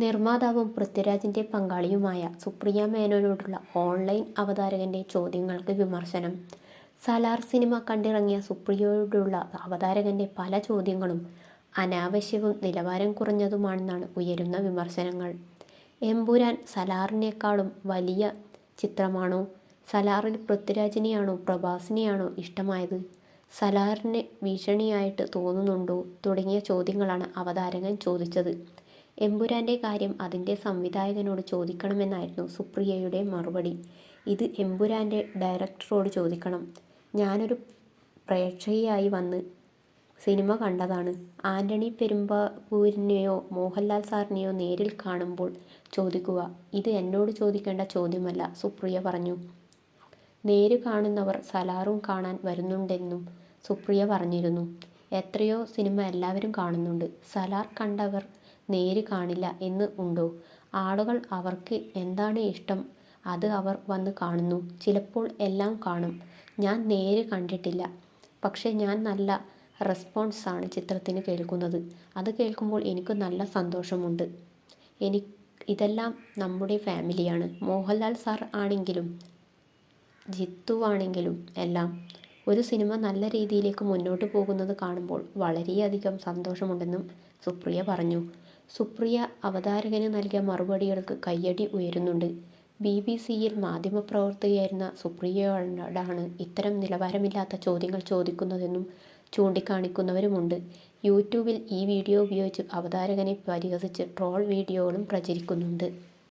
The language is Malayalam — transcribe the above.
നിർമ്മാതാവും പൃഥ്വിരാജിന്റെ പങ്കാളിയുമായ സുപ്രിയ മേനോനോടുള്ള ഓൺലൈൻ അവതാരകന്റെ ചോദ്യങ്ങൾക്ക് വിമർശനം സലാർ സിനിമ കണ്ടിറങ്ങിയ സുപ്രിയയോടുള്ള അവതാരകന്റെ പല ചോദ്യങ്ങളും അനാവശ്യവും നിലവാരം കുറഞ്ഞതുമാണെന്നാണ് ഉയരുന്ന വിമർശനങ്ങൾ. എമ്പുരാൻ സലാറിനേക്കാളും വലിയ ചിത്രമാണോ? സലാറിൽ പൃഥ്വിരാജിനെയാണോ പ്രഭാസിനെയാണോ ഇഷ്ടമായത്? സലാറിന് ഭീഷണിയായിട്ട് തോന്നുന്നുണ്ടോ? തുടങ്ങിയ ചോദ്യങ്ങളാണ് അവതാരകൻ ചോദിച്ചത്. എമ്പുരാന്റെ കാര്യം അതിന്റെ സംവിധായകനോട് ചോദിക്കണമെന്നായിരുന്നു സുപ്രിയയുടെ മറുപടി. ഇത് എമ്പുരാന്റെ ഡയറക്ടറോട് ചോദിക്കണം. ഞാനൊരു പ്രേക്ഷകയായി വന്ന് സിനിമ കണ്ടതാണ്. ആന്റണി പെരുമ്പാവൂരിനെയോ മോഹൻലാൽ സാറിനെയോ നേരിൽ കാണുമ്പോൾ ചോദിക്കുക. ഇത് എന്നോട് ചോദിക്കേണ്ട ചോദ്യമല്ല സുപ്രിയ പറഞ്ഞു. നേര് കാണുന്നവർ സലാറും കാണാൻ വരുന്നുണ്ടെന്നും സുപ്രിയ പറഞ്ഞിരുന്നു. എത്രയോ സിനിമ എല്ലാവരും കാണുന്നുണ്ട്. സലാർ കണ്ടവർ നേര് കാണില്ല എന്ന് ഉണ്ടോ? ആളുകൾ അവർക്ക് എന്താണ് ഇഷ്ടം അത് അവർ വന്ന് കാണുന്നു. ചിലപ്പോൾ എല്ലാം കാണും. ഞാൻ നേര് കണ്ടിട്ടില്ല. പക്ഷേ ഞാൻ നല്ല റെസ്പോൺസാണ് ചിത്രത്തിന് കേൾക്കുന്നത്. അത് കേൾക്കുമ്പോൾ എനിക്ക് നല്ല സന്തോഷമുണ്ട്. എനി ഇതെല്ലാം നമ്മുടെ ഫാമിലിയാണ്. മോഹൻലാൽ സാർ ആണെങ്കിലും ജിത്തു ആണെങ്കിലും എല്ലാം. ഒരു സിനിമ നല്ല രീതിയിലേക്ക് മുന്നോട്ട് പോകുന്നത് കാണുമ്പോൾ വളരെയധികം സന്തോഷമുണ്ടെന്നും സുപ്രിയ പറഞ്ഞു. സുപ്രിയ അവതാരകന് നൽകിയ മറുപടികൾക്ക് കയ്യടി ഉയരുന്നുണ്ട്. ബി ബി ബിബിസിയിൽ മാധ്യമപ്രവർത്തകയായിരുന്ന സുപ്രിയയോടാണ് ഇത്തരം നിലവാരമില്ലാത്ത ചോദ്യങ്ങൾ ചോദിക്കുന്നതെന്നും ചൂണ്ടിക്കാണിക്കുന്നവരുമുണ്ട്. യൂട്യൂബിൽ ഈ വീഡിയോ ഉപയോഗിച്ച് അവതാരകനെ പരിഹസിച്ച് ട്രോൾ വീഡിയോകളും പ്രചരിക്കുന്നുണ്ട്.